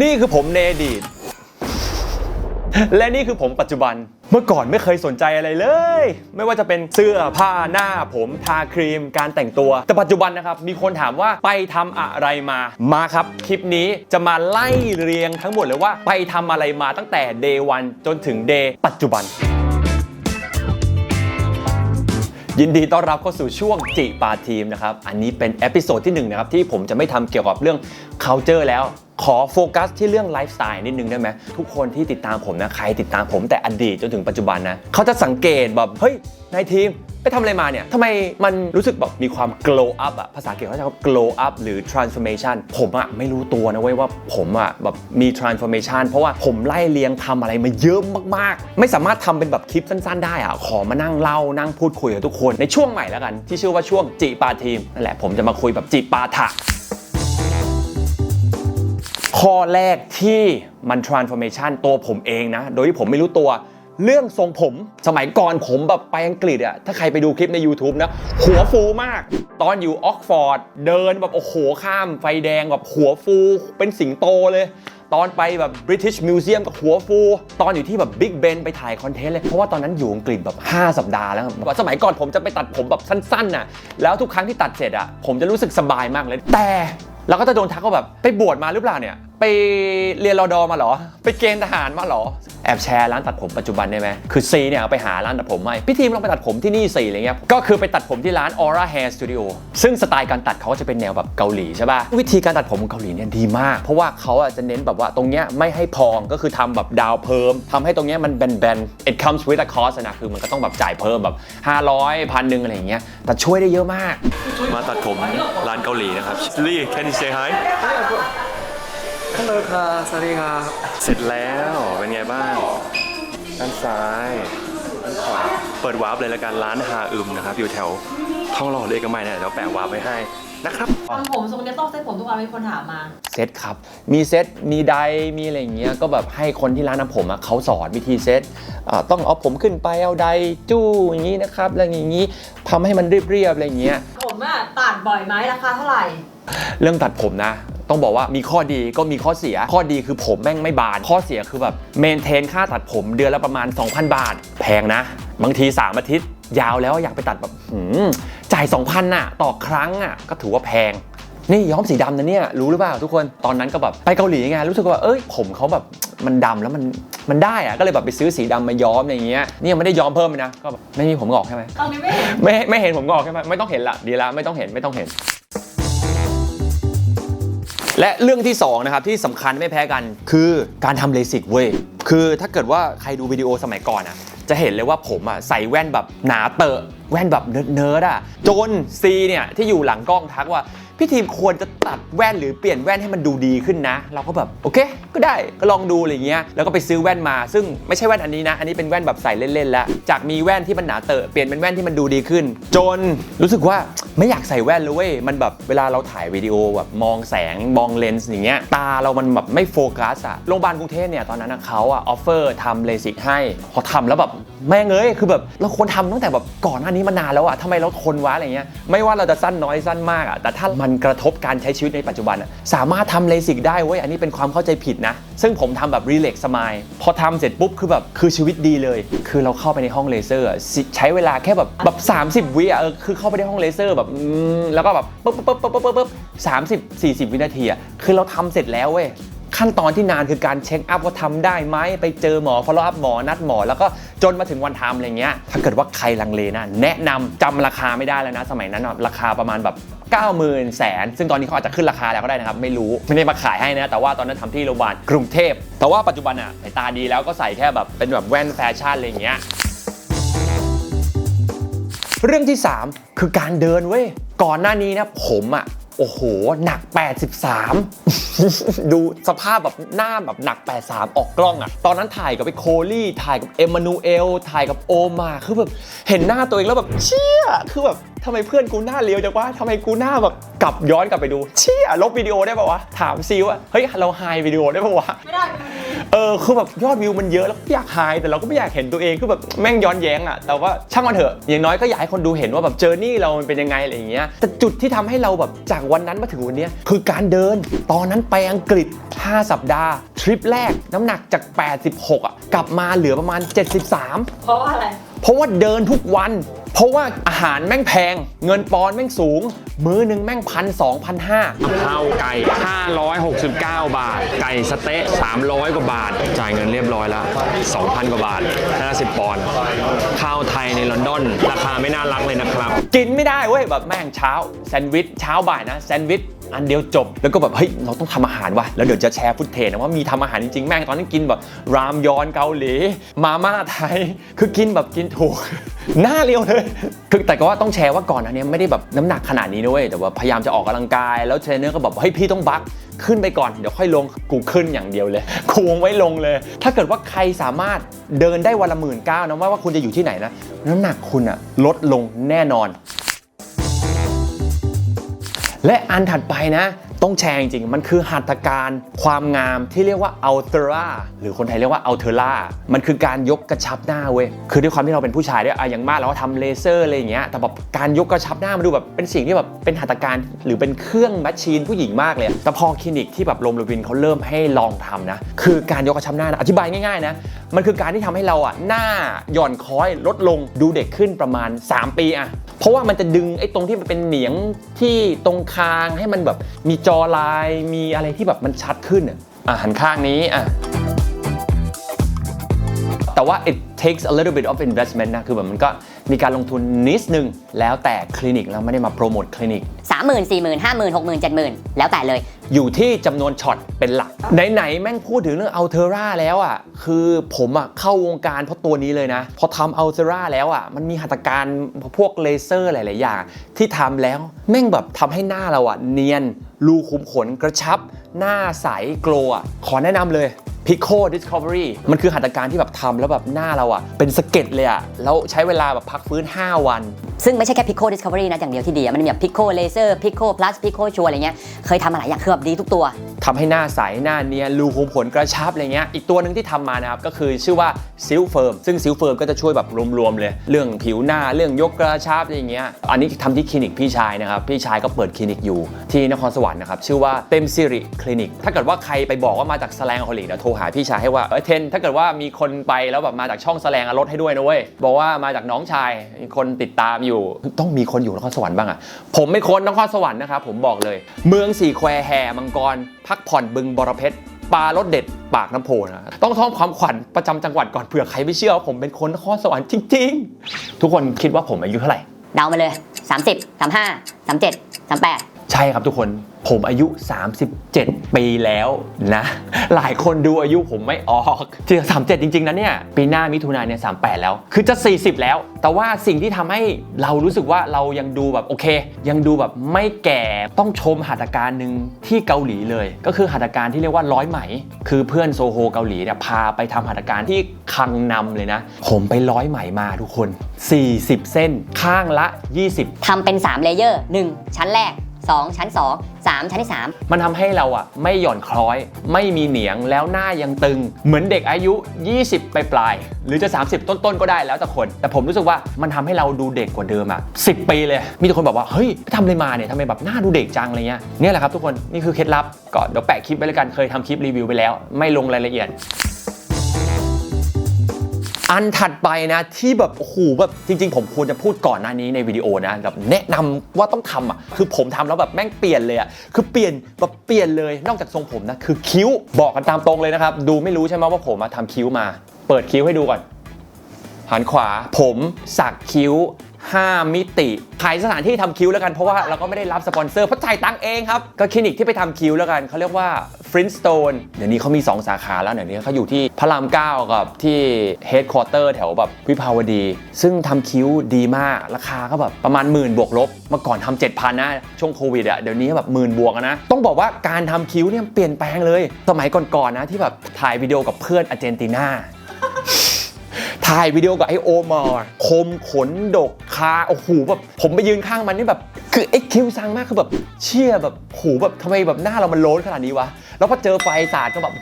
นี่คือผมในอดีต และนี่คือผมปัจจุบัน เมื่อก่อนไม่เคยสนใจอะไรเลย ไม่ว่าจะเป็นเสื้อผ้าหน้าผมทาครีม การแต่งตัว แต่ปัจจุบันนะครับ มีคนถามว่าไปทำอะไรมา มาครับ คลิปนี้จะมาไล่เรียงทั้งหมดเลยว่าไปทำอะไรมาตั้งแต่ day 1จนถึง day ปัจจุบันยินดีต้อนรับเข้าสู่ช่วงจิปาทีมนะครับ อันนี้เป็นเอพิโซดที่หนึ่งนะครับที่ผมจะไม่ทำเกี่ยวกับเรื่อง culture แล้ว ขอโฟกัสที่เรื่องไลฟ์สไตล์นิดนึงได้ไหมทุกคนที่ติดตามผมนะใครติดตามผมแต่อดีตจนถึงปัจจุบันนะเขาจะสังเกตแบบเฮ้ยนายทีมไปทำอะไรมาเนี่ยทำไมมันรู้สึกแบบมีความ glow up อะภาษาอังกฤษเขาใช้คำว่า glow up หรือ transformation ผมอะไม่รู้ตัวนะเว้ยว่าผมอะแบบมี transformation เพราะว่าผมไล่เลียงทำอะไรมาเยอะมากๆ ไม่สามารถทำเป็นแบบคลิปสั้นๆ ได้อะขอมานั่งเล่านั่งพูดคุยกับทุกคนในช่วงใหม่แล้วกัน ที่ชื่อว่าช่วงจิปาทีมนั่นแหละผมจะมาคุยแบบจิปาถะ ข้อแรกที่มัน transformation ตัวผมเองนะ โดยที่ผมไม่รู้ตัวเรื่องทรงผมสมัยก่อนผมแบบไปอังกฤษอะถ้าใครไปดูคลิปใน YouTube นะ หัวฟูมาก ตอนอยู่ออกฟอร์ด เดินแบบโอ้โหข้ามไฟแดงแบบหัวฟูเป็นสิงโตเลย ตอนไปแบบ British Museum กับหัวฟู ตอนอยู่ที่แบบ Big Ben ไปถ่ายคอนเทนต์เลย เพราะว่าตอนนั้นอยู่อังกฤษแบบ 5 สัปดาห์แล้วครับสมัยก่อนผมจะไปตัดผมแบบสั้นๆน่ะแล้วทุกครั้งที่ตัดเสร็จอะผมจะรู้สึกสบายมากเลย แต่เราก็จะโดนทักว่าแบบไปบวชมาหรือเปล่าเนี่ย ไปเรียนรอดอมาเหรอ ไปเกณฑ์ทหารมาเหรอ แอบแชร์ร้านตัดผมปัจจุบันได้ไหมคือซีเนี่ยเอาไปหาร้านตัดผมใหม่พี่ทีมลองไปตัดผมที่นี่สิอะไรเงี้ยก็คือไปตัดผมที่ร้าน Aura Hair Studio ซึ่งสไตล์การตัดเขาจะเป็นแนวแบบเกาหลีใช่ป่ะวิธีการตัดผมของเกาหลีเนี่ยดีมาก เพราะว่าเขาอะจะเน้นแบบว่าตรงเนี้ยไม่ให้พองก็คือทำแบบดาวเพิ่มทำให้ตรงเนี้ยมันแบนๆ it comes with a cost นะคือมันก็ต้องแบบจ่ายเพิ่มแบบ 500พันหนึ่งอะไรอย่างเงี้ยแต่ช่วยได้เยอะมาก มาตัดผมร้านเกาหลีนะครับลี่ can you say hi ฮัลโหลค่ะ สวัสดีค่ะเสร็จแล้วเป็นไงบ้าง ด้านซ้ายด้านขวาเปิดวาร์ปเลยละกันร้านฮาอึมนะครับ อยู่แถวท้องหล่อเลขมัยเนี่ยเดี๋ยวแปะวาร์ปไว้ให้นะครับ ทำผมทรงเนี้ยต้องเซ็ตผมทุกวันมีคนถามมา เซตครับ มีเซต มีไดร์มีอะไรอย่างเงี้ย ก็แบบให้คนที่ร้านน้ำผมอะเขาสอนวิธีเซตอ่าต้องเอาผมขึ้นไปเอาไดร์จู้อย่างงี้นะครับ แล้วอย่างงี้ทำให้มันเรียบๆอะไรอย่างเงี้ย ผมอะตัดบ่อยไหมราคาเท่าไหร่ เรื่องตัดผมนะ ต้องบอกว่ามีข้อดีก็มีข้อเสีย ข้อดีคือผมแม่งไม่บาน ข้อเสียคือแบบเมนเทนค่าตัดผมเดือนละประมาณ 2,000 บาท แพงนะ บางที 3 อาทิตย์ ยาวแล้วอยากไปตัดแบบหืมจ่าย 2,000น่ะ ต่อครั้งอะก็ถือว่าแพงนี่ย้อมสีดำนะเนี่ยรู้หรือเปล่าทุกคนตอนนั้นก็แบบไปเกาหลีไงรู้สึกว่าเอ้ยผมเขาแบบมันดำแล้วมันมันได้อะก็เลยแบบไปซื้อสีดำมาย้อมอะไรอย่างเงี้ยนี่ยังไม่ได้ย้อมเพิ่มเลยนะก็แบบไม่มีผมงอกใช่ไหมตอนนี้ไม่เห็นไม่ไม่เห็นผมงอกใช่ไหมไม่ต้องเห็นละดีละไม่ต้องเห็นไม่ต้องเห็น และเรื่องที่2นะครับที่สำคัญไม่แพ้กัน คือการทำเลสิกเว้ยคือถ้าเกิดว่าใครดูวิดีโอสมัยก่อนอะจะเห็นเลยว่าผมอะใส่แว่นแบบหนาเตอะแว่นแบบเนิร์ดๆอะจนซีเนี่ยที่อยู่หลังกล้องทักว่า พี่ทีมควรจะตัดแว่นหรือเปลี่ยนแว่นให้มันดูดีขึ้นนะ เราก็แบบโอเค ก็ได้ก็ลองดูอะไรเงี้ยแล้วก็ไปซื้อแว่นมา ซึ่งไม่ใช่แว่นอันนี้นะ อันนี้เป็นแว่นแบบใส่เล่นๆแล้วจากมีแว่นที่มันหนาเตอะเปลี่ยนเป็นแว่นที่มันดูดีขึ้น จนรู้สึกว่าไม่อยากใส่แว่นเลยเว้ยมันแบบเวลาเราถ่ายวิดีโอแบบมองแสงมองเลนส์อย่างเงี้ยตาเรามันแบบไม่โฟกัสอะโรงพยาบาลกรุงเทพเนี่ยตอนนั้นอะเขาอะออฟเฟอร์ทำเลสิกให้พอทำแล้วแบบแม่งเอ้ยคือแบบเราควรทำตั้งแต่แบบก่อนหน้านี้มานานแล้วอะทำไมเราทนวะอะไรเงี้ยไม่ว่าเราจะสั้นน้อยสั้นมากอะแต่ถ้ามันกระทบการใช้ชีวิตในปัจจุบันอะสามารถทำเลสิกได้เว้ยอันนี้เป็นความเข้าใจผิดนะ ซึ่งผมทำแบบรีเล็กสมายพอทำเสร็จปุ๊บคือแบบคือชีวิตดีเลย คือเราเข้าไปในห้องเลเซอร์ใช้เวลาแค่แบบแบบ30 วิอะเออคือเข้าไปในห้องเลเซอร์แบบแล้วก็แบบปุ๊บปุ๊บปุ๊บปุ๊บปุ๊บปุ๊บสามสิบสี่สิบวินาทีอะคือเราทำเสร็จแล้วเว้ยขั้นตอนที่นานคือการเช็คอัพว่าทำได้ไหมไปเจอหมอ follow up หมอนัดหมอ แล้วก็จนมาถึงวันทำอะไรเงี้ยถ้าเกิดว่าใครลังเลนะ แนะนำจำราคาไม่ได้แล้วนะ สมัยนั้นราคาประมาณแบบ 90,000แสนซึ่งตอนนี้เขาอาจจะขึ้นราคาแล้วก็ได้นะครับ ไม่รู้ ไม่ได้มาขายให้นะ แต่ว่าตอนนั้นทำที่โรงพยาบาลกรุงเทพ แต่ว่าปัจจุบันอะสายตาดีแล้วก็ใส่แค่แบบเป็นแบบแว่นแฟชั่นอะไรอย่างเงี้ยเรื่องที่ 3 คือการเดินเว้ยก่อนหน้านี้นะผมอะ โอ้โห หนัก 83 ดูสภาพแบบหน้าแบบหนัก 83 ออกกล้องอะตอนนั้นถ่ายกับไอ้โคลี่ ถ่ายกับเอมานูเอล ถ่ายกับโอมา คือแบบเห็นหน้าตัวเองแล้วแบบเชี่ย คือแบบทำไมเพื่อนกูหน้าเลี้ยวจังวะทำไมกูหน้าแบบกลับย้อนกลับไปดู เชี่ย ลบวิดีโอได้ปะวะ ถามซิว่า เฮ้ย เราไฮวิดีโอได้ปะวะ ไม่ได้ เออคือแบบยอดวิวมันเยอะแล้วก็อยากหายแต่เราก็ไม่อยากเห็นตัวเองคือแบบแม่งย้อนแย้งอะแต่ว่าช่างมันเถอะอย่างน้อยก็อยากให้คนดูเห็นว่าแบบเจอร์นี่เรามันเป็นยังไงอะไรอย่างเงี้ยแต่จุดที่ทำให้เราแบบจากวันนั้นมาถึงวันนี้คือการเดิน ตอนนั้นไปอังกฤษ 5 สัปดาห์ทริปแรกน้ำหนักจาก 86อะกลับมาเหลือประมาณ 73 เพราะว่าอะไร เพราะว่าเดินทุกวัน เพราะว่าอาหารแม่งแพง เงินปอนด์แม่งสูง มื้อหนึ่งแม่งพันสองพันห้าข้าวไก่ 569 บาท ไก่สะเต๊ะ300 กว่าบาท จ่ายเงินเรียบร้อยแล้ว2,000 กว่าบาท 50 ปอนด์ข้าวไทยในลอนดอน ราคาไม่น่ารักเลยนะครับ กินไม่ได้เว้ยแบบแม่งเช้าแซนด์วิชเช้าบ่ายนะแซนด์วิช อันเดียวจบ แล้วก็แบบเฮ้ยเราต้องทำอาหารว่ะแล้วเดี๋ยวจะแชร์ฟุตเทจนะว่ามีทำอาหารจริงๆแม่งตอนนั้นกินแบบรามยอนเกาหลี มาม่าไทย คือกินแบบกินถูกหน้าเรียวเลยคือแต่ก็ว่าต้องแชร์ว่าก่อนอันนี้ไม่ได้แบบน้ำหนักขนาดนี้ด้วยแต่ว่าพยายามจะออกกำลังกายแล้วเทรนเนอร์ก็แบบเฮ้ยพี่ต้องบักขึ้นไปก่อน เดี๋ยวค่อยลงกูขึ้นอย่างเดียวเลยกูไว้ลงเลย ถ้าเกิดว่าใครสามารถเดินได้วันละหมื่นเก้านะว่าว่าคุณจะอยู่ที่ไหนนะน้ำหนักคุณอะลดลงแน่นอน และอันถัดไปนะ ต้องแชร์จริงๆ มันคือหัตถการความงามที่เรียกว่าอัลเทร่าหรือคนไทยเรียกว่าอัลเทร่ามันคือการยกกระชับหน้าเว้ยคือด้วยความที่เราเป็นผู้ชายด้วยอะอย่างมากเราก็ทำเลเซอร์อะไรอย่างเงี้ยแต่แบบการยกกระชับหน้ามันดูแบบเป็นสิ่งที่แบบเป็นหัตถการหรือเป็นเครื่องแมชชีนผู้หญิงมากเลย แต่พอคลินิกที่แบบโรมลวินเขาเริ่มให้ลองทำนะคือการยกกระชับหน้านะอธิบายง่ายๆนะมันคือการที่ทำให้เราอะหน้าหย่อนคอยลดลงดูเด็กขึ้นประมาณ 3 ปีอะ เพราะว่ามันจะดึงไอ้ตรงที่มันเป็นเหนียงที่ตรงคางให้มันแบบมีจอลายมีอะไรที่แบบมันชัดขึ้นอะอะหันข้างนี้อะแต่ว่า it takes a little bit of investment นะ คือแบบมันก็มีการลงทุนนิดนึง แล้วแต่คลินิกแล้วไม่ได้มาโปรโมทคลินิกสามหมื่นสี่หมื่นห้าหมื่นหกหมื่นเจ็ดหมื่นแล้วแต่เลย อยู่ที่จำนวนช็อตเป็นหลัก ไหนๆแม่งพูดถึงเรื่องอัลเทอร่าแล้วอะคือผมอะเข้าวงการเพราะตัวนี้เลยนะ พอทำอัลเทอร่าแล้วอะมันมีหัตถการพวกเลเซอร์หลาย ๆ อย่าง ที่ทำแล้วแม่งแบบทำให้หน้าเราอะเนียนรูขุมขนกระชับ หน้าใสโกลว์อะขอแนะนำเลย Pico Discovery มันคือหัตถการที่แบบทำแล้วแบบหน้าเราอะเป็นสะเก็ดเลยอะแล้วใช้เวลาแบบพักฟื้น 5 วัน ซึ่งไม่ใช่แค่ Pico Discovery นะอย่างเดียวที่ดีอะมันมีแบบ Pico Laser Pico Plus Pico Sure อะไรเงี้ยเคยทำมาหลายอย่างคือแบบดีทุกตัวทำให้หน้าใส หน้าเนียนรูขุมขนกระชับอะไรเงี้ยอีกตัวหนึ่งที่ทำมานะครับ ก็คือชื่อว่าซิลเฟิร์มซึ่งซิลเฟิร์มก็จะช่วยแบบรวมๆเลย เรื่องผิวหน้าเรื่องยกกระชับอะไรอย่างเงี้ยอันนี้ทำที่คลินิกพี่ชายนะครับพี่ชายก็เปิดคลินิกอยู่ที่นครสวรรค์นะครับชื่อว่าเต็มซิริคลินิกถ้าเกิดว่าใครไปบอกว่ามาจากแสลงโฮลิกเดี๋ยวโทรหาพี่ชายให้ว่าเอ้ยเทน ถ้าเกิดว่ามีคนไปแล้วแบบมาจากช่องแสลงอะลดให้ด้วยนะเว้ยบอกว่ามาจากน้องชายมีคนติดตามอยู่ต้องมีคนอยู่นครสวรรค์บ้างอะผมไม่คนนครสวรรค์นะครับผมบอกเลย เมืองสี่แควแห่มังกร พักผ่อนบึงบรเพชรปลารสเด็ดปากน้ำโพนะต้องท่องความขวัญประจำจังหวัดก่อนเผื่อใครไม่เชื่อว่าผมเป็นคนนครสวรรค์จริง ๆ ทุกคนคิดว่าผมอายุเท่าไหร่เดามาเลย 30 35 37 38 ใช่ครับทุกคน ผมอายุ 37 ปีแล้วนะ หลายคนดูอายุผมไม่ออกที่37 จริง ๆ นะเนี่ย ปีหน้ามิถุนายนเนี่ย38 แล้ว คือจะ 40 แล้ว แต่ว่าสิ่งที่ทำให้เรารู้สึกว่าเรายังดูแบบโอเค ยังดูแบบไม่แก่ต้องชมหัตถการหนึ่งที่เกาหลีเลย ก็คือหัตถการที่เรียกว่าร้อยไหม คือเพื่อนโซโฮเกาหลีเนี่ยพาไปทำหัตถการที่คังนำเลยนะ ผมไปร้อยไหมมาทุกคน 40 เส้นข้างละ 20ทำเป็น 3 เลเยอร์ 1 ชั้นแรก 2 ชั้น 2 3 ชั้นที่ 3 มันทำให้เราอะไม่หย่อนคล้อย ไม่มีเหนียงแล้วหน้ายังตึง เหมือนเด็กอายุ 20 ไปปลายๆหรือจะ 30 ต้นๆก็ได้แล้วแต่คน แต่ผมรู้สึกว่ามันทำให้เราดูเด็กกว่าเดิมอะ10 ปีเลย มีแต่คนบอกว่า เฮ้ยไปทำอะไรมาเนี่ยทำไมแบบหน้าดูเด็กจังอะไรเงี้ยเนี่ยแหละครับทุกคนนี่คือเคล็ดลับก็เดี๋ยวแปะคลิปไว้แล้วกันเคยทำคลิปรีวิวไปแล้ว ไม่ลงรายละเอียด อันถัดไปนะที่แบบโอ้โหแบบจริง ๆ ผมควรจะพูดก่อนหน้านี้ในวิดีโอนะแบบแนะนำว่าต้องทำอะคือผมทำแล้วแบบแม่งเปลี่ยนเลยอะคือเปลี่ยนแบบเปลี่ยนเลยนอกจากทรงผมนะคือคิ้วบอกกันตามตรงเลยนะครับ ดูไม่รู้ใช่ไหมว่าผมมาทำคิ้วมา เปิดคิ้วให้ดูก่อนหันขวาผมสักคิ้ว 5 มิติขายสถานที่ทำคิ้วแล้วกันเพราะว่าเราก็ไม่ได้รับสปอนเซอร์เพราะจ่ายตังค์เองครับ ก็คลินิกที่ไปทำคิ้วแล้วกันเขาเรียกว่า f r i n s t o n e เดี๋ยวนี้เขามี 2 สาขาแล้วเดี๋ยวนี้เขาอยู่ที่พระราม9กับที่ Headquarter แถวแบบวิภาวดี ซึ่งทำคิ้วดีมากราคาก็แบบประมาณหมื่นบวกลบเมื่อก่อนทำ7,000นะช่วงโควิดอะเดี๋ยวนี้แบบหมื่นบวกนะต้องบอกว่าการทำคิ้วเนี่ยเปลี่ยนแปลงเลย สมัยก่อนๆนะที่แบบถ่ายวิดีโอกับเพื่อนอาร์เจนตินา ถ่ายวิดีโอกับไอโอมอร์คมขนดกคาโอ้โหแบบผมไปยืนข้างมันนี่แบบ คือไอคิวซังมากคือแบบเชี่ยแบบโหแบบทำไมแบบหน้าเรามันโล้นขนาดนี้วะ แล้วพอเจอไฟสาดก็แบบ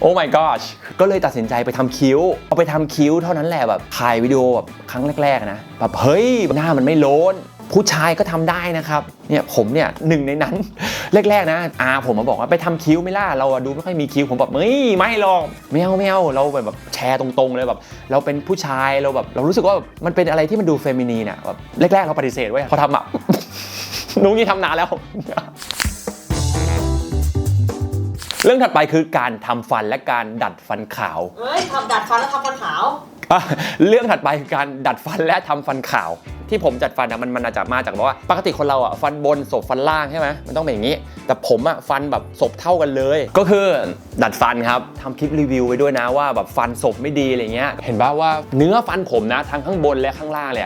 โอ้ my gosh ก็เลยตัดสินใจไปทำคิ้ว เอาไปทำคิ้วเท่านั้นแหละแบบถ่ายวิดีโอแบบครั้งแรกๆนะแบบเฮ้ยหน้ามันไม่โล้น ผู้ชายก็ทำได้นะครับเนี่ยผมเนี่ยหนึ่งในนั้นแรกๆนะอาผมมาบอกว่าไปทำคิ้วไม่ล่ะเราดูไม่ค่อยมีคิ้วผมแบบเฮ้ยไม่หรอกไม่เอาไม่เอาเราแบบแชร์ตรงๆเลยแบบเราเป็นผู้ชายเราแบบเรารู้สึกว่ามันเป็นอะไรที่มันดูเฟมินีนอะแบบแรกๆเราปฏิเสธไว้พอทำอะนุ้งนี่ทำนานแล้วเรื่องถัดไปคือการทำฟันและการดัดฟันขาว เฮ้ยทำดัดฟันแล้วทำฟันขาว เรื่องถัดไปคือการดัดฟันและทำฟันขาว ที่ผมจัดฟันนะมันมันอาจจะมาจากว่าปกติคนเราอะฟันบนศพฟันล่างใช่ไหมมันต้องเป็นอย่างนี้ แต่ผมอะฟันแบบศพเท่ากันเลย ก็คือดัดฟันครับทำคลิปรีวิวไว้ด้วยนะว่าแบบฟันศพไม่ดีอะไรเงี้ยเห็นป่าว่าเนื้อฟันผมนะทั้งข้างบนและข้างล่างเลย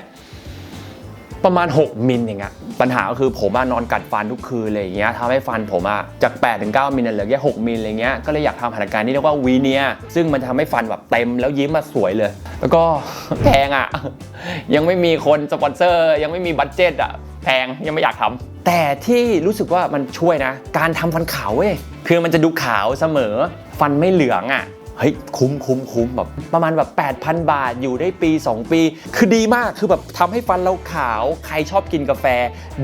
ประมาณ 6 มิลอย่างเงี้ยปัญหาก็คือผมอะนอนกัดฟันทุกคืนเลยอย่างเงี้ยทำให้ฟันผมอะจาก8ถึง9มิลอะเหลือแค่6มิลอะไรเงี้ยก็เลยอยากทำหัตถการที่เรียกว่าวีเนียซึ่งมันจะทำให้ฟันแบบเต็มแล้วยิ้มมาสวยเลย แล้วก็แพงอะยังไม่มีคนสปอนเซอร์ ยังไม่มีบัตเจ็ตอะแพงยังไม่อยากทำแต่ที่รู้สึกว่ามันช่วยนะ การทำฟันขาวเว้ยคือมันจะดูขาวเสมอ ฟันไม่เหลืองอะ เฮ้ยคุ้มคุ้มคุ้มแบบประมาณแบบ 8,000 บาทอยู่ได้ปี 2 ปี คือดีมากคือแบบทำให้ฟันเราขาว ใครชอบกินกาแฟ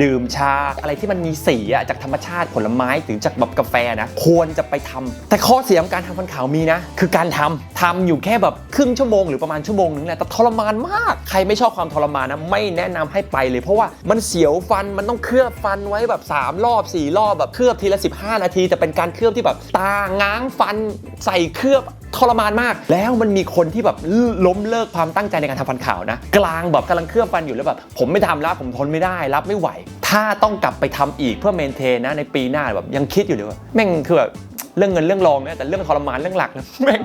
ดื่มชา อะไรที่มันมีสีอะจากธรรมชาติผลไม้หรือจากแบบกาแฟนะควรจะไปทำแต่ข้อเสียของการทำฟันขาวมีนะ คือการทำทำอยู่แค่แบบครึ่งชั่วโมงหรือประมาณชั่วโมงนึงแหละแต่ทรมานมากใครไม่ชอบความทรมานนะไม่แนะนำให้ไปเลย เพราะว่ามันเสียวฟันมันต้องเคลือบฟันไว้แบบ 3 รอบ 4 รอบแบบเคลือบทีละ 15 นาที แต่เป็นการเคลือบที่แบบตาง้างฟันใส่เคลือบ ทรมานมาก แล้วมันมีคนที่แบบล้มเลิกความตั้งใจในการทำฟันขาวนะ กลางแบบกำลังเคลือบฟันอยู่แล้วแบบผมไม่ทำแล้วผมทนไม่ได้รับไม่ไหว ถ้าต้องกลับไปทำอีกเพื่อเมนเทนนะในปีหน้าแบบยังคิดอยู่เลยว่าแม่งคือแบบเรื่องเงินเรื่องรองเนี่ยแต่เรื่องทรมานเรื่องหลักนะแม่ง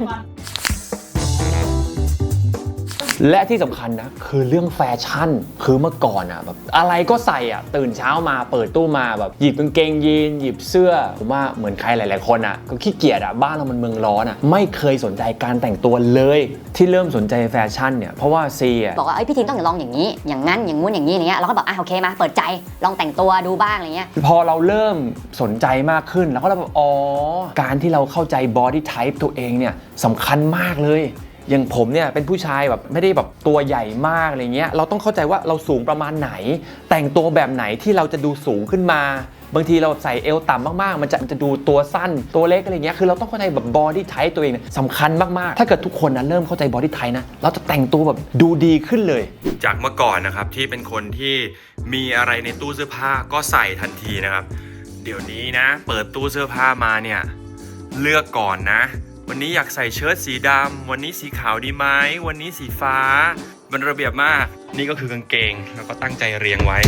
และที่สำคัญนะ คือเรื่องแฟชั่น คือเมื่อก่อนอะแบบอะไรก็ใส่อะตื่นเช้ามาเปิดตู้มาแบบหยิบกางเกงยีน หยิบเสื้อ ผมว่าเหมือนใครหลาย ๆ คนอะก็ขี้เกียจอะบ้านเรามันเมืองร้อนอะไม่เคยสนใจการแต่งตัวเลย ที่เริ่มสนใจแฟชั่นเนี่ยเพราะว่าซีอะบอกว่าเอ้ยพี่ทีมต้องลองอย่างนี้ อย่างนั้นอย่างงู้นอย่างนี้อย่างเงี้ยเราก็บอกอะโอเคมาเปิดใจลองแต่งตัวดูบ้างอะไรเงี้ยพอเราเริ่มสนใจมากขึ้นแล้วก็เราแบบอ๋อการที่เราเข้าใจ body type ตัวเองเนี่ยสำคัญมากเลย อย่างผมเนี่ยเป็นผู้ชายแบบไม่ได้แบบตัวใหญ่มากอะไรเงี้ยเราต้องเข้าใจว่าเราสูงประมาณไหน แต่งตัวแบบไหนที่เราจะดูสูงขึ้นมา บางทีเราใส่เอวต่ำมากๆ มันจะมันจะดูตัวสั้นตัวเล็กอะไรเงี้ยคือเราต้องเข้าใจแบบ body type ตัวเองเนี่ยสำคัญมากๆ ถ้าเกิดทุกคนนะเริ่มเข้าใจ body type นะเราจะแต่งตัวแบบดูดีขึ้นเลย จากเมื่อก่อนนะครับที่เป็นคนที่มีอะไรในตู้เสื้อผ้าก็ใส่ทันทีนะครับ เดี๋ยวนี้นะ เปิดตู้เสื้อผ้ามาเนี่ยเลือกก่อนนะ วันนี้อยากใส่เชิ้ตสีดำ วันนี้สีขาวดีไหม วันนี้สีฟ้า มันระเบียบมาก นี่ก็คือกางเกง แล้วก็ตั้งใจเรียงไว้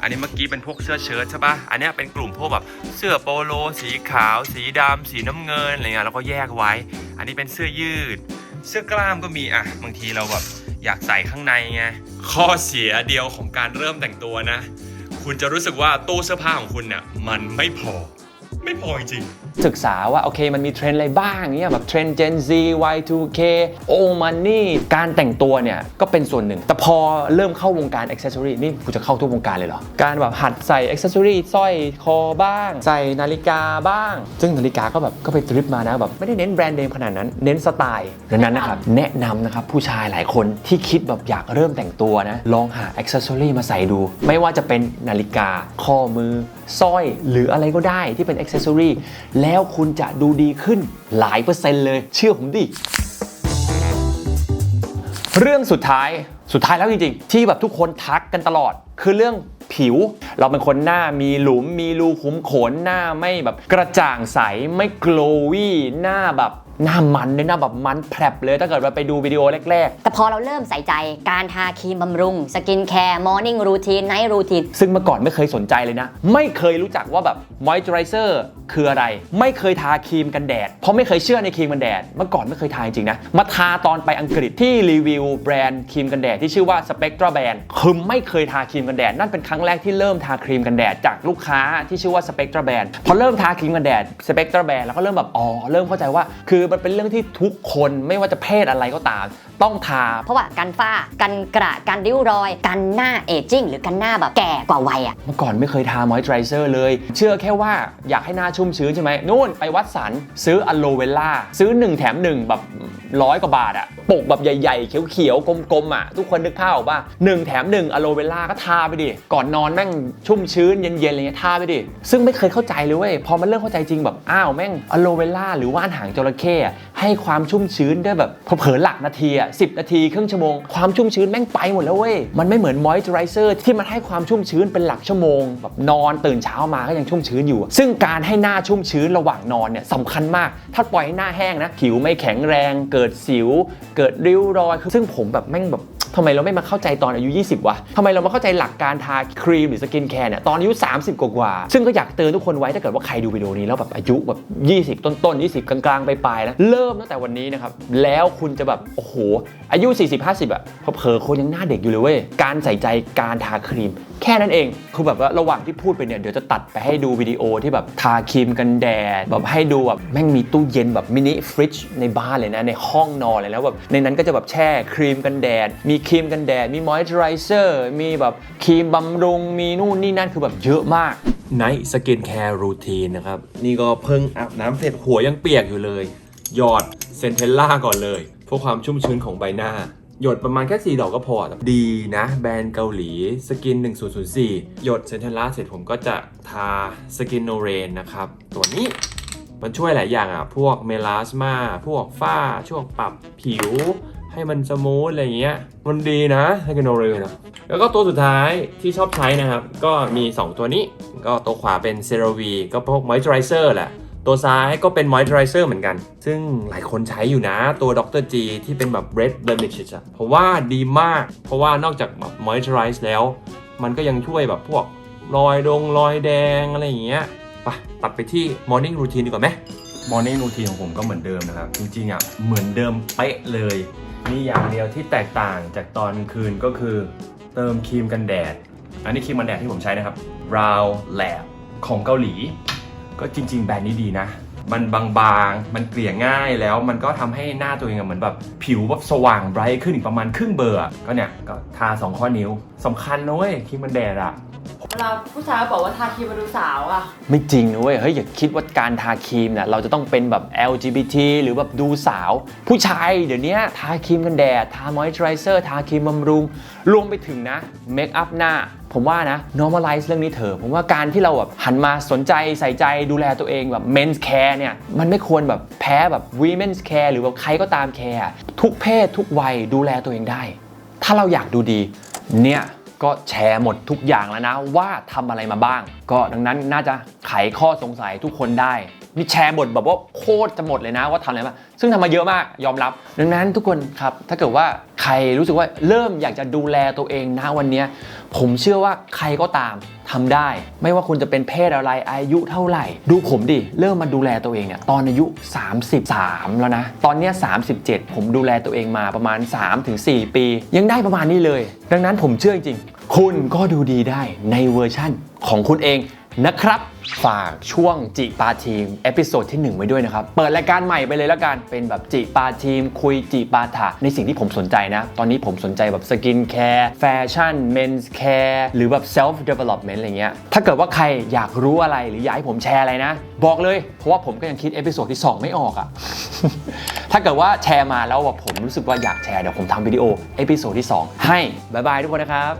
อันนี้เมื่อกี้เป็นพวกเสื้อเชิ้ตใช่ปะอันนี้เป็นกลุ่มพวกแบบเสื้อโปโล สีขาว สีดำ สีน้ำเงินอะไรเงี้ยแล้วก็แยกไว้ อันนี้เป็นเสื้อยืด เสื้อกล้ามก็มีอะ บางทีเราแบบอยากใส่ข้างในไง ข้อเสียเดียวของการเริ่มแต่งตัวนะ คุณจะรู้สึกว่าตู้เสื้อผ้าของคุณเนี่ยมันไม่พอ ไม่พอจริง ศึกษาว่าโอเคมันมีเทรนด์อะไรบ้างเนี่ยแบบเทรนด์ Gen Z Y2K O Money การแต่งตัวเนี่ยก็เป็นส่วนหนึ่ง แต่พอเริ่มเข้าวงการ Accessory นี่กูจะเข้าทุกวงการเลยเหรอ การแบบหัดใส่ Accessory สร้อยคอบ้าง ใส่นาฬิกาบ้าง ซึ่งนาฬิกาก็แบบก็ไปทริปมานะแบบไม่ได้เน้นแบรนด์เนมขนาดนั้นเน้นสไตล์ดังนั้นนะครับแนะนำนะครับผู้ชายหลายคนที่คิดแบบอยากเริ่มแต่งตัวนะลองหา Accessory มาใส่ดู ไม่ว่าจะเป็นนาฬิกาข้อมือสร้อยหรืออะไรก็ได้ที่เป็น Accessory แล้แล้วคุณจะดูดีขึ้นหลายเปอร์เซ็นต์เลย เชื่อผมดิ เรื่องสุดท้ายสุดท้ายแล้วจริงๆ ที่แบบทุกคนทักกันตลอด คือเรื่องผิว เราเป็นคนหน้ามีหลุมมีรูขุมขนหน้าไม่แบบกระจ่างใสไม่โกลวี่หน้าแบบ หน้ามันเลยหน้าแบบมันแผลบเลยถ้าเกิดเราไปดูวิดีโอแรกๆแต่พอเราเริ่มใส่ใจการทาครีมบำรุง สกินแคร์มอร์นิ่งรูทีนไนท์รูทีนซึ่งเมื่อก่อนไม่เคยสนใจเลยนะ ไม่เคยรู้จักว่าแบบมอยเจอไรเซอร์คืออะไร ไม่เคยทาครีมกันแดด เพราะไม่เคยเชื่อในครีมกันแดด เมื่อก่อนไม่เคยทาจริงๆนะ มาทาตอนไปอังกฤษที่รีวิวแบรนด์ครีมกันแดดที่ชื่อว่า Spectra Brand คือไม่เคยทาครีมกันแดด นั่นเป็นครั้งแรกที่เริ่มทาครีมกันแดดจากลูกค้าที่ชื่อว่า Spectra Brand พอเริ่มทาครีมกันแดด Spectra Brand แล้วก็เริ่มแบบอ๋อเริ่มเข้าใจว่า คือมันเป็นเรื่องที่ทุกคนไม่ว่าจะเพศอะไรก็ตาม ต้องทา เพราะว่ากันฝ้า กันกระกันริ้วรอย กันหน้าเอจจิ้งหรือกันหน้าแบบแก่กว่าวัยอะ เมื่อก่อนไม่เคยทามอยส์เจอไรเซอร์เลย เชื่อแค่ว่าอยากให้หน้าชุ่มชื้นใช่ไหมนู่นไปวัดสันซื้ออะโลเวล่าซื้อ 1 แถม 1 แบบร้อยกว่าบาทอะปกแบบใหญ่ๆ เขียวๆ กลมๆอะทุกคนนึกภาพออกป่ะ1แถม1อะโลเวล่าก็ทาไปดิ ก่อนนอนแม่งชุ่มชื้นเย็นๆอะไรเงี้ยทาไปดิ ซึ่งไม่เคยเข้าใจเลยเว้ย พอมันเริ่มเข้าใจจริงแบบ อ้าวแม่งอะโลเวล่าหรือว่านหางจระเข้อะให้ความชุ่มชื้นได้แบบเผลอหลักนาทีอะสินาทีครึ่งชั่วโมง ความชุ่มชื้นแม่งไปหมดแล้วเว้ย มันไม่เหมือนมอยส์เจอไรเซอร์ที่มันให้ความชุ่มชื้นเป็นหลักชั่วโมงแบบนอนตื่นเช้ามาก็ยังชุ่มชื้นอยู่ ซึ่งการให้หน้าชุ่มชื้นระหว่างนอนเนี่ยสำคัญมาก ถ้าปล่อยให้หน้าแห้งนะผิวไม่แข็งแรง เกิดสิว เกิดริ้วรอยคือซึ่งผมแบบแม่งแบบ ทำไมเราไม่มาเข้าใจตอนอายุ 20 วะทำไมเรามาเข้าใจหลักการทาครีมหรือสกินแคร์เนี่ยตอนอายุ 30 กว่าๆซึ่งก็อยากเตือนทุกคนไว้ถ้าเกิดว่าใครดูวิดีโอนี้แล้วแบบอายุแบบ 20 ต้นๆ 20 กลางๆ ไปลายๆนะเริ่มตั้งแต่วันนี้นะครับ แล้วคุณจะแบบ โอ้โห อายุ 40 50อะเผลอคนยังหน้าเด็กอยู่เลยเว้ยการใส่ใจการทาครีม แค่นั้นเอง คือแบบว่าระหว่างที่พูดไปเนี่ย เดี๋ยวจะตัดไปให้ดูวิดีโอที่แบบทาครีมกันแดด แบบให้ดูแบบแม่งมีตู้เย็นแบบมินิฟริจในบ้านเลยนะ ในห้องนอนเลยนะแบบในนั้นก็จะแบบแช่ครีมกันแดด มีครีมกันแดด มีมอยส์เจอไรเซอร์ มีแบบครีมบำรุง มีนู่นนี่นั่นคือแบบเยอะมากไนท์สกินแคร์รูทีนนะครับ นี่ก็เพิ่งอาบน้ำเสร็จหัวยังเปียกอยู่เลย หยอดเซนเทลล่าก่อนเลยเพื่อความชุ่มชื้นของใบหน้า หยดประมาณแค่ 4 ดอกก็พอแต่ดีนะ แบรนด์เกาหลีสกิน 1004 หยดเซนเทลล่าเสร็จผมก็จะทาสกินโนเรนนะครับ ตัวนี้มันช่วยหลายอย่างอะ พวกเมลาสมา พวกฝ้า ช่วงปรับผิว ให้มันสมูทอะไรเงี้ย มันดีนะสกินโนเรนอะแล้วก็ตัวสุดท้ายที่ชอบใช้นะครับ ก็มี 2 ตัวนี้ ก็ตัวขวาเป็นเซร v ีก็พวกมอยส์เจอไรเซอร์แหละ ตัวซ้ายก็เป็นมอยส์เจอไรเซอร์เหมือนกัน ซึ่งหลายคนใช้อยู่นะตัวดร G ที่เป็นแบบ red blemishes อะผมว่าดีมาก เพราะว่านอกจากแบบมอยส์เจอไรส์แล้ว มันก็ยังช่วยแบบพวกรอยดงรอยแดงอะไรอย่างเงี้ยไปตัดไปที่ morning routine ดีกว่าไหม Morning routine ของผมก็เหมือนเดิมนะครับ จริงๆอะเหมือนเดิมเป๊ะเลย มีอย่างเดียวที่แตกต่างจากตอนคืนก็คือ เติมครีมกันแดด อันนี้ครีมกันแดดที่ผมใช้นะครับ Brow Lab ของเกาหลี ก็จริง ๆ แบรนด์นี้ดีนะ มันบางๆ มันเกลี่ยง่ายแล้วมันก็ทำให้หน้าตัวเองอะเหมือนแบบผิวแบบสว่างไบรท์ขึ้นอีกประมาณครึ่งเบอร์ก็เนี่ยก็ทา 2 ข้อนิ้วสำคัญนะเว้ยครีมกันแดดอะ เวลาผู้ชายบอกว่าทาครีมมาดูสาวอะไม่จริงนะเว้ย เฮ้ยอย่าคิดว่าการทาครีมเนี่ยเราจะต้องเป็นแบบ LGBT หรือแบบดูสาว ผู้ชายเดี๋ยวนี้ทาครีมกันแดด ทามอยส์เจอไรเซอร์ ทาครีมบำรุง รวมไปถึงนะเมคอัพหน้า ผมว่านะ normalize เรื่องนี้เถอะ ผมว่าการที่เราแบบหันมาสนใจใส่ใจดูแลตัวเองแบบ men's care เนี่ย มันไม่ควรแบบแพ้แบบ women's care หรือแบบใครก็ตาม care ทุกเพศทุกวัยดูแลตัวเองได้ ถ้าเราอยากดูดีเนี่ย ก็แชร์หมดทุกอย่างแล้วนะว่าทำอะไรมาบ้าง ก็ดังนั้นน่าจะไขข้อสงสัยทุกคนได้ นี่แชร์หมดแบบว่าโคตรจะหมดเลยนะว่าทำอะไรมาซึ่งทำมาเยอะมากยอมรับ ดังนั้นทุกคนครับ ถ้าเกิดว่าใครรู้สึกว่าเริ่มอยากจะดูแลตัวเองนะวันนี้ ผมเชื่อว่าใครก็ตามทำได้ ไม่ว่าคุณจะเป็นเพศอะไรอายุเท่าไหร่ ดูผมดิ เริ่มมาดูแลตัวเองเนี่ยตอนอายุ 33 แล้วนะ ตอนเนี้ย37 ผมดูแลตัวเองมาประมาณ 3-4 ปี ยังได้ประมาณนี้เลย ดังนั้นผมเชื่อจริงๆคุณก็ดูดีได้ในเวอร์ชั่นของคุณเองนะครับ ฝากช่วงจิปาทีมเอพิโซดที่ 1 ไว้ด้วยนะครับ เปิดรายการใหม่ไปเลยแล้วกัน เป็นแบบจิปาทีม คุยจิปาถะในสิ่งที่ผมสนใจนะ ตอนนี้ผมสนใจแบบสกินแคร์แฟชั่นเมนส์แคร์หรือแบบเซลฟ์เดเวล็อปเมนต์อะไรเงี้ยถ้าเกิดว่าใครอยากรู้อะไรหรืออยากให้ผมแชร์อะไรนะ บอกเลย เพราะว่าผมก็ยังคิดเอพิโซดที่ 2 ไม่ออกอะถ้าเกิดว่าแชร์มาแล้วแบบผมรู้สึกว่าอยากแชร์เดี๋ยวผมทำวิดีโอเอพิโซดที่ 2 ให้บายบายทุกคนนะครับ